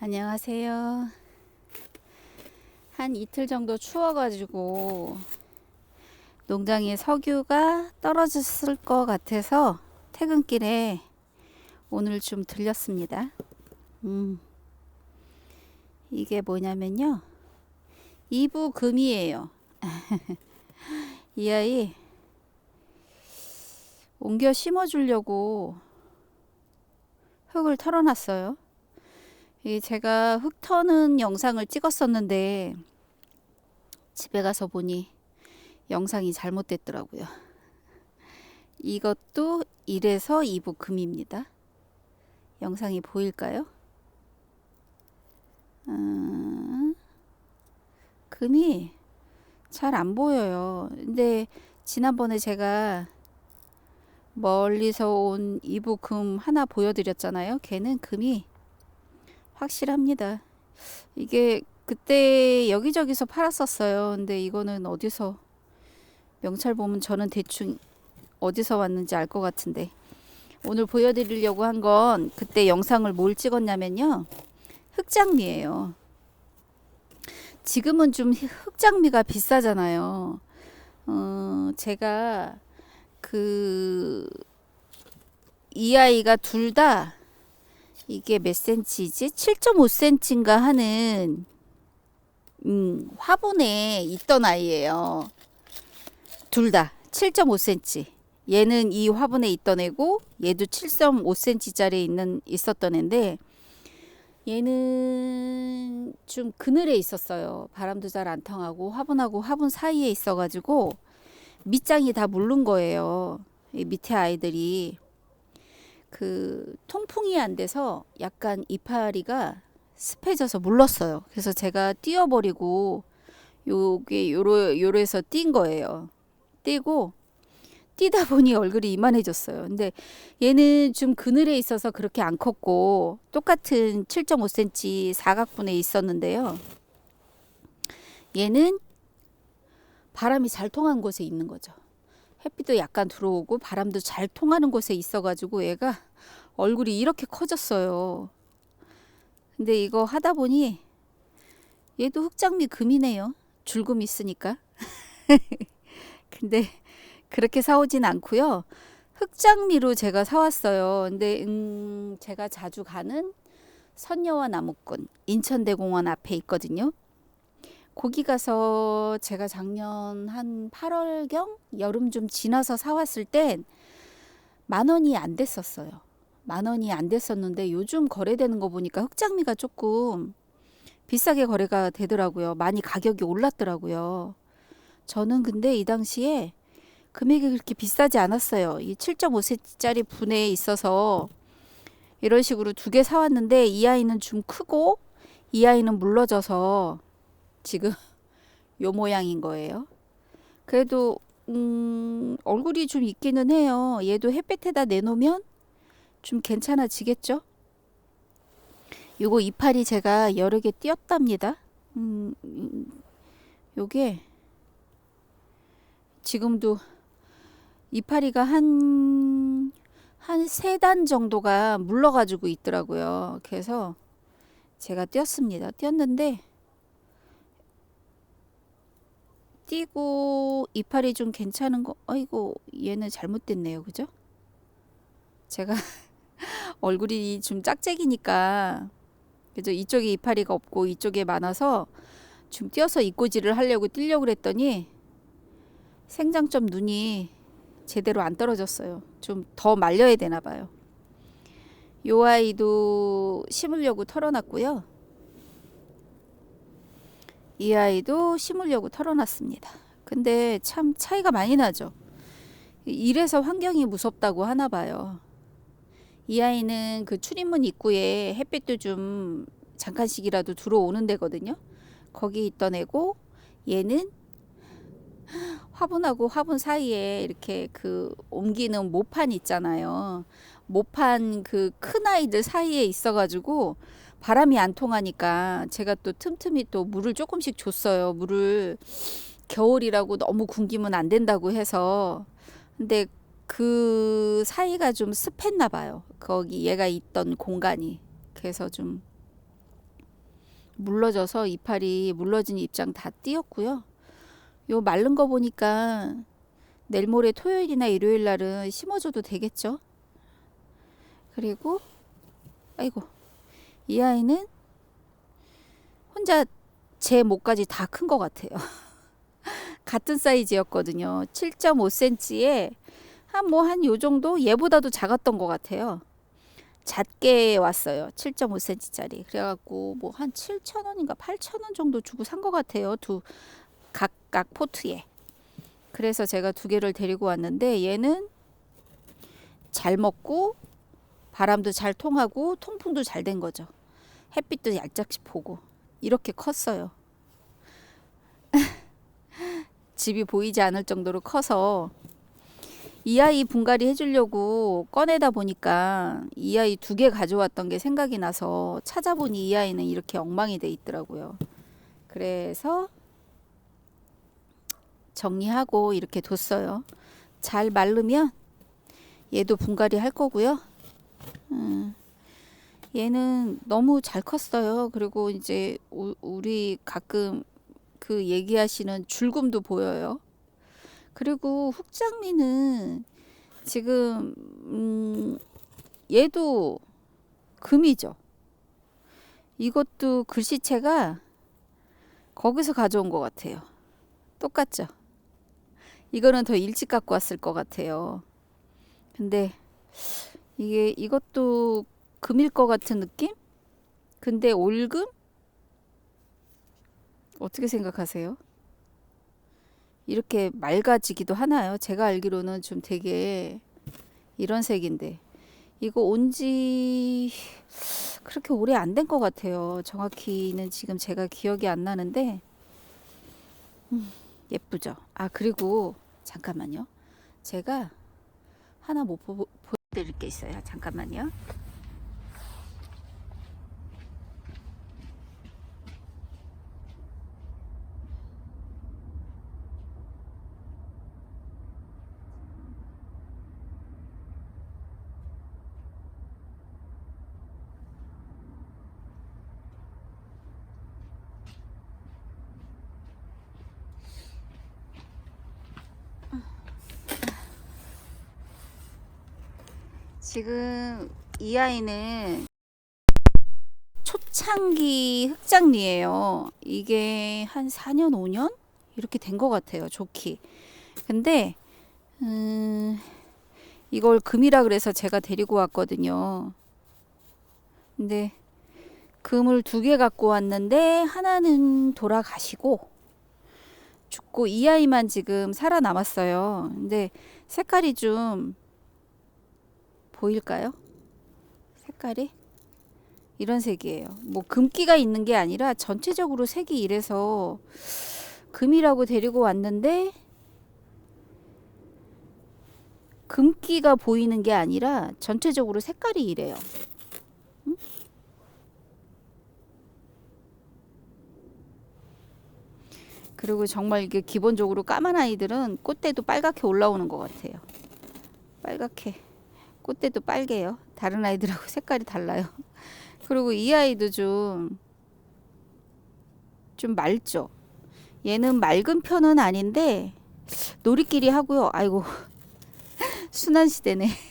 안녕하세요. 한 이틀 정도 추워가지고 농장에 석유가 떨어졌을 것 같아서 퇴근길에 오늘 좀 들렸습니다. 음, 이게 뭐냐면요. 이부 금이에요. 이 아이 옮겨 심어 주려고 흙을 털어놨어요. 이 제가 흙 터는 영상을 찍었었는데 집에 가서 보니 영상이 잘못됐더라고요. 이것도 1에서 2부 금입니다. 영상이 보일까요? 음, 금이 잘 안 보여요. 근데 지난번에 제가 멀리서 온 2부 금 하나 보여드렸잖아요. 걔는 금이 확실합니다. 이게 그때 여기저기서 팔았었어요. 근데 이거는 어디서 명찰 보면 저는 대충 어디서 왔는지 알 것 같은데 오늘 보여드리려고 한 건 그때 영상을 뭘 찍었냐면요. 흑장미예요. 지금은 좀 흑장미가 비싸잖아요. 어, 제가 그 이 아이가 둘 다 이게 몇 센치지? 7.5cm인가 하는 음, 화분에 있던 아이예요. 둘 다 7.5cm. 얘는 이 화분에 있던 애고 얘도 7.5cm짜리 있는 있었던 애인데 얘는 좀 그늘에 있었어요. 바람도 잘 안 통하고 화분하고 화분 사이에 있어가지고 밑장이 다 물른 거예요. 이 밑에 아이들이 그 통풍이 안 돼서 약간 이파리가 습해져서 물렀어요. 그래서 제가 띄어버리고 요게 요로 요로에서 띈 거예요. 띄고 뛰다 보니 얼굴이 이만해졌어요. 근데 얘는 좀 그늘에 있어서 그렇게 안 컸고 똑같은 7.5cm 사각분에 있었는데요. 얘는 바람이 잘 통한 곳에 있는 거죠. 햇빛도 약간 들어오고 바람도 잘 통하는 곳에 있어가지고 얘가 얼굴이 이렇게 커졌어요. 근데 이거 하다 보니 얘도 흑장미 금이네요. 줄금 있으니까. 근데 그렇게 사오진 않고요. 흑장미로 제가 사왔어요. 근데 음, 제가 자주 가는 선녀와 나무꾼 인천대공원 앞에 있거든요. 거기 가서 제가 작년 한 8월경 여름 좀 지나서 사왔을 땐 만 원이 안 됐었어요. 만 원이 안 됐었는데 요즘 거래되는 거 보니까 흑장미가 조금 비싸게 거래가 되더라고요. 많이 가격이 올랐더라고요. 저는 근데 이 당시에 금액이 그렇게 비싸지 않았어요. 이 7.5cm짜리 분에 있어서 이런 식으로 두 개 사왔는데 이 아이는 좀 크고 이 아이는 물러져서 지금 요 모양인 거예요. 그래도 음, 얼굴이 좀 있기는 해요. 얘도 햇볕에다 내놓으면 좀 괜찮아지겠죠? 요거 이파리 제가 여러 개 띄었답니다. 음, 음, 요게 지금도 이파리가 한, 한 세 단 정도가 물러가지고 있더라고요. 그래서 제가 띄었습니다. 띄었는데, 띄고 이파리 좀 괜찮은 거, 아이고, 얘는 잘못됐네요. 그죠? 제가 얼굴이 좀 짝짝이니까, 그죠? 이쪽에 이파리가 없고 이쪽에 많아서 좀 띄어서 이꼬지를 하려고 띄려고 그랬더니 생장점 눈이 제대로 안 떨어졌어요. 좀 더 말려야 되나 봐요. 요 아이도 심으려고 털어놨고요. 이 아이도 심으려고 털어놨습니다. 근데 참 차이가 많이 나죠. 이래서 환경이 무섭다고 하나 봐요. 이 아이는 그 출입문 입구에 햇빛도 좀 잠깐씩이라도 들어오는 데거든요. 거기 있던 애고 얘는 화분하고 화분 사이에 이렇게 그 옮기는 모판 있잖아요. 모판 그 큰 아이들 사이에 있어가지고 바람이 안 통하니까 제가 또 틈틈이 또 물을 조금씩 줬어요. 물을 겨울이라고 너무 굶기면 안 된다고 해서 근데 그 사이가 좀 습했나 봐요. 거기 얘가 있던 공간이. 그래서 좀 물러져서 이파리 물러진 입장 다 띄었고요. 요 마른 거 보니까 내일 모레 토요일이나 일요일 날은 심어줘도 되겠죠. 그리고 아이고 이 아이는 혼자 제 목까지 다 큰 것 같아요. 같은 사이즈였거든요. 7.5cm에 한 뭐 한 요 정도 얘보다도 작았던 것 같아요. 작게 왔어요. 7.5cm짜리. 그래갖고 뭐 한 7,000원인가 8,000원 정도 주고 산 것 같아요. 두 각각 포트에. 그래서 제가 두 개를 데리고 왔는데 얘는 잘 먹고 바람도 잘 통하고 통풍도 잘 된 거죠. 햇빛도 얄짝씩 보고 이렇게 컸어요. 집이 보이지 않을 정도로 커서 이 아이 분갈이 해주려고 꺼내다 보니까 이 아이 두 개 가져왔던 게 생각이 나서 찾아보니 이 아이는 이렇게 엉망이 돼 있더라고요. 그래서 정리하고 이렇게 뒀어요. 잘 마르면 얘도 분갈이 할 거고요. 음, 얘는 너무 잘 컸어요. 그리고 이제 우, 우리 가끔 그 얘기하시는 줄금도 보여요. 그리고 흑장미는 지금 음, 얘도 금이죠. 이것도 글씨체가 거기서 가져온 것 같아요. 똑같죠. 이거는 더 일찍 갖고 왔을 것 같아요. 근데 이게 이것도 금일 것 같은 느낌? 근데 올금? 어떻게 생각하세요? 이렇게 맑아지기도 하나요? 제가 알기로는 좀 되게 이런 색인데 이거 온지 그렇게 오래 안 된 것 같아요. 정확히는 지금 제가 기억이 안 나는데 음, 예쁘죠? 아 그리고 잠깐만요. 제가 하나 못 보, 보여드릴 게 있어요. 잠깐만요. 지금 이 아이는 초창기 흑장리예요. 이게 한 4년, 5년 이렇게 된 것 같아요. 좋기. 근데 음, 이걸 금이라 그래서 제가 데리고 왔거든요. 근데 금을 두 개 갖고 왔는데 하나는 돌아가시고 죽고 이 아이만 지금 살아남았어요. 근데 색깔이 좀 보일까요? 색깔이 이런 색이에요. 뭐 금기가 있는 게 아니라 전체적으로 색이 이래서 금이라고 데리고 왔는데 금기가 보이는 게 아니라 전체적으로 색깔이 이래요. 응? 그리고 정말 이게 기본적으로 까만 아이들은 꽃대도 빨갛게 올라오는 것 같아요. 빨갛게. 꽃대도 빨개요. 다른 아이들하고 색깔이 달라요. 그리고 이 아이도 좀, 좀 맑죠. 얘는 맑은 편은 아닌데, 놀이끼리 하고요. 아이고, 순한 시대네.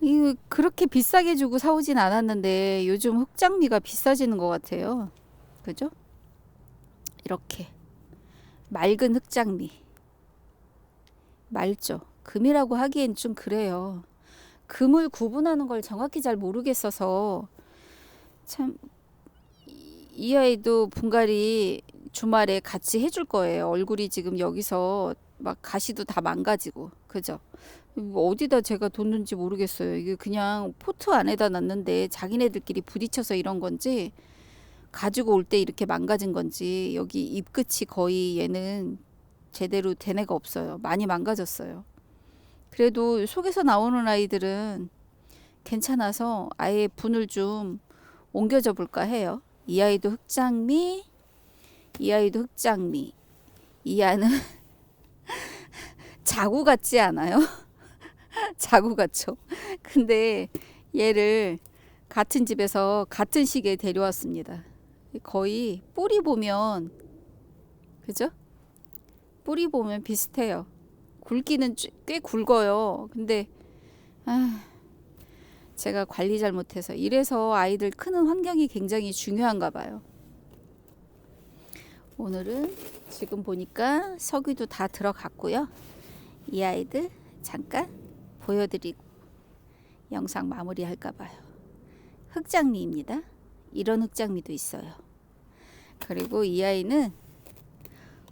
이거 그렇게 비싸게 주고 사오진 않았는데, 요즘 흑장미가 비싸지는 것 같아요. 그죠? 이렇게. 맑은 흑장미. 맑죠. 금이라고 하기엔 좀 그래요. 금을 구분하는 걸 정확히 잘 모르겠어서 참 이 아이도 분갈이 주말에 같이 해줄 거예요. 얼굴이 지금 여기서 막 가시도 다 망가지고 그죠? 어디다 제가 뒀는지 모르겠어요. 이게 그냥 포트 안에다 놨는데 자기네들끼리 부딪혀서 이런 건지 가지고 올 때 이렇게 망가진 건지 여기 입끝이 거의 얘는 제대로 된 애가 없어요. 많이 망가졌어요. 그래도 속에서 나오는 아이들은 괜찮아서 아예 분을 좀 옮겨줘 볼까 해요. 이 아이도 흑장미, 이 아이도 흑장미. 이 아는 자구 같지 않아요? 자고 갔죠. 근데 얘를 같은 집에서 같은 시기에 데려왔습니다. 거의 뿌리 보면 그죠? 뿌리 보면 비슷해요. 굵기는 쭈- 꽤 굵어요. 근데 아, 제가 관리 잘못해서 이래서 아이들 크는 환경이 굉장히 중요한가 봐요. 오늘은 지금 보니까 석유도 다 들어갔고요. 이 아이들 잠깐 보여드리고 영상 마무리할까 봐요. 흑장미입니다. 이런 흑장미도 있어요. 그리고 이 아이는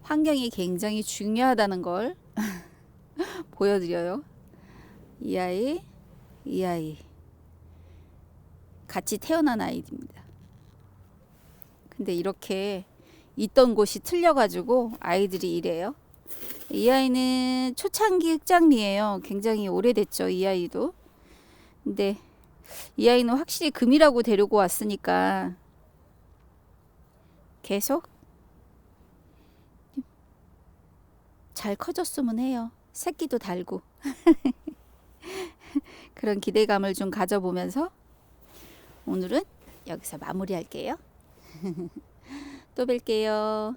환경이 굉장히 중요하다는 걸 보여드려요. 이 아이, 이 아이 같이 태어난 아이입니다. 근데 이렇게 있던 곳이 틀려가지고 아이들이 이래요. 이 아이는 초창기 흑장미예요. 굉장히 오래됐죠. 이 아이도. 근데 이 아이는 확실히 금이라고 데리고 왔으니까 계속 잘 커졌으면 해요. 새끼도 달고 그런 기대감을 좀 가져보면서 오늘은 여기서 마무리할게요. 또 뵐게요.